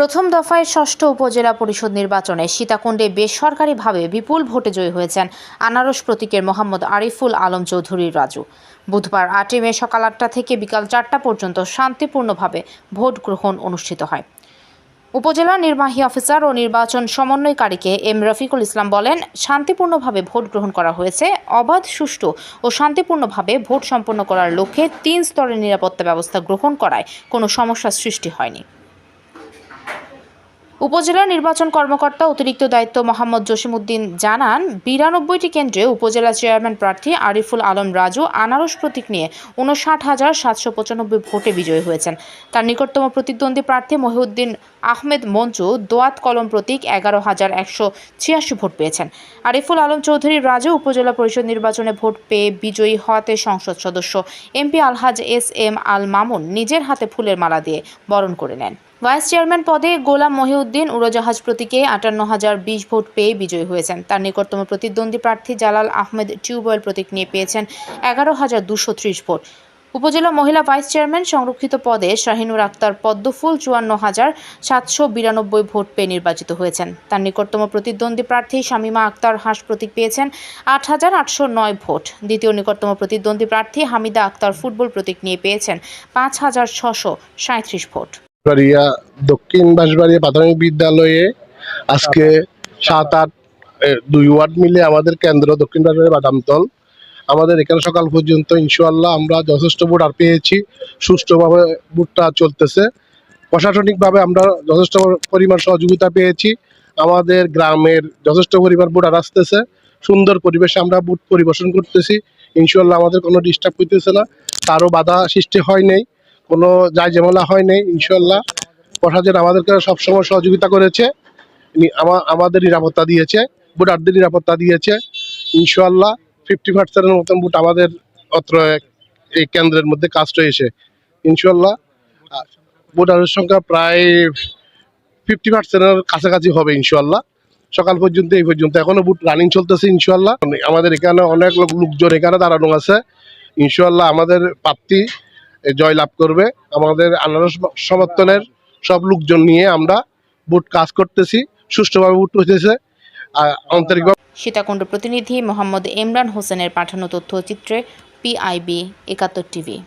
প্রথম দফায় ষষ্ঠ উপজেলা পরিষদ নির্বাচনে সীতাকুণ্ডে বেসরকারিভাবে বিপুল ভোটে জয়ী হয়েছেন আনারস প্রতীকের মোহাম্মদ আরিফুল আলম চৌধুরীর রাজু। বুধবার আটই মে সকাল আটটা থেকে বিকাল চারটা পর্যন্ত শান্তিপূর্ণভাবে ভোট গ্রহণ অনুষ্ঠিত হয়। উপজেলা নির্বাহী অফিসার ও নির্বাচন সমন্বয়কারীকে এম রফিকুল ইসলাম বলেন, শান্তিপূর্ণভাবে ভোট গ্রহণ করা হয়েছে, অবাধ, সুষ্ঠু ও শান্তিপূর্ণভাবে ভোট সম্পন্ন করার লক্ষ্যে তিন স্তরের নিরাপত্তা ব্যবস্থা গ্রহণ করায় কোনো সমস্যার সৃষ্টি হয়নি। উপজেলা নির্বাচন কর্মকর্তা অতিরিক্ত দায়িত্ব মোহাম্মদ জসিমউদ্দিন জানান, বিরানব্বইটি কেন্দ্রে উপজেলা চেয়ারম্যান প্রার্থী আরিফুল আলম রাজু আনারস প্রতীক নিয়ে উনষাট হাজার সাতশো পঁচানব্বই ভোটে বিজয়ী হয়েছেন। তার নিকটতম প্রতিদ্বন্দ্বী প্রার্থী মহিউদ্দিন আহমেদ মঞ্জু দোয়াত কলম প্রতীক এগারো হাজার একশো ছিয়াশি ভোট পেয়েছেন। আরিফুল আলম চৌধুরী রাজু উপজেলা পরিষদ নির্বাচনে ভোট পেয়ে বিজয়ী হওয়াতে সংসদ সদস্য। MP Alhaj S M Al Mamun নিজের হাতে ফুলের মালা দিয়ে বরণ করে নেন। ভাইস চেয়ারম্যান পদে গোলাম মহিউদ্দিন উড়োজাহাজ প্রতীকে আটান্ন হাজার বিশ ভোট পেয়ে বিজয়ী হয়েছেন। তার নিকটতম প্রতিদ্বন্দ্বী প্রার্থী জালাল আহমেদ টিউবওয়েল প্রতীক নিয়ে পেয়েছেন এগারো হাজার দুশো ত্রিশ ভোট। উপজেলা মহিলা ভাইস চেয়ারম্যান সংরক্ষিত পদে শাহিনুর আক্তার পদ্মফুল চুয়ান্ন হাজার সাতশো বিরানব্বই ভোট পেয়ে নির্বাচিত হয়েছেন। তার নিকটতম প্রতিদ্বন্দ্বী প্রার্থী শামীমা আক্তার হাঁস প্রতীক পেয়েছেন আট হাজার আটশো নয় ভোট। দ্বিতীয় নিকটতম প্রতিদ্বন্দ্বী প্রার্থী হামিদা আক্তার ফুটবল প্রতীক নিয়ে পেয়েছেন পাঁচ হাজার ছশো সাঁত্রিশ ভোট। বাড়িয়া দক্ষিণ বাঁশবাড়িয়া প্রাথমিক বিদ্যালয়ে আজকে সাত আট দুই ওয়ার্ড মিলে আমাদের কেন্দ্র দক্ষিণ বাঁশবাড়িয়া বাদামতল। আমাদের এখানে সকাল পর্যন্ত ইনশাল্লাহ আমরা যথেষ্ট ভোট আর পেয়েছি। সুষ্ঠুভাবে ভোটটা চলতেছে। প্রশাসনিকভাবে আমরা যথেষ্ট পরিমাণ সহযোগিতা পেয়েছি। আমাদের গ্রামের যথেষ্ট পরিমাণ ভোট আর আসতেছে। সুন্দর পরিবেশে আমরা ভোট পরিবেশন করতেছি। ইনশাল্লাহ আমাদের কোনো ডিস্টার্ব হইতেছে না। কারও বাধা সৃষ্টি হয় নাই। কোনো যায় ঝামেলা হয় নাই ইনশাল্লাহ প্রশাসন আমাদেরকে সবসময় সহযোগিতা করেছে আমাদের নিরাপত্তা দিয়েছে, ভোটারদের নিরাপত্তা দিয়েছে। ইনশাল্লাহ ফিফটি পার্সেন্টের মতন ভোট আমাদের অত্র এই কেন্দ্রের মধ্যে কাজ রয়েছে ইনশাল্লাহ ভোটারের সংখ্যা প্রায় ফিফটি পার্সেন্টের কাছাকাছি হবে ইনশাল্লাহ সকাল পর্যন্ত, এই পর্যন্ত এখনও বুট রানিং চলতেছে ইনশাল্লাহ আমাদের এখানে অনেক লোক লোকজন এখানে দাঁড়ানো আছে। ইনশাল্লাহ আমাদের প্রার্থী জয় লাভ করবে। আমাদের আনারস সমর্থনের সব লোকজন নিয়ে আমরা বুট কাজ করতেছি, সুষ্ঠুভাবে বুট হয়েছে আন্তরিকভাবে সীতাকুণ্ড প্রতিনিধি মোহাম্মদ ইমরান হোসেনের পাঠানো তথ্যচিত্রে পিআইবি একাত্তর টিভি।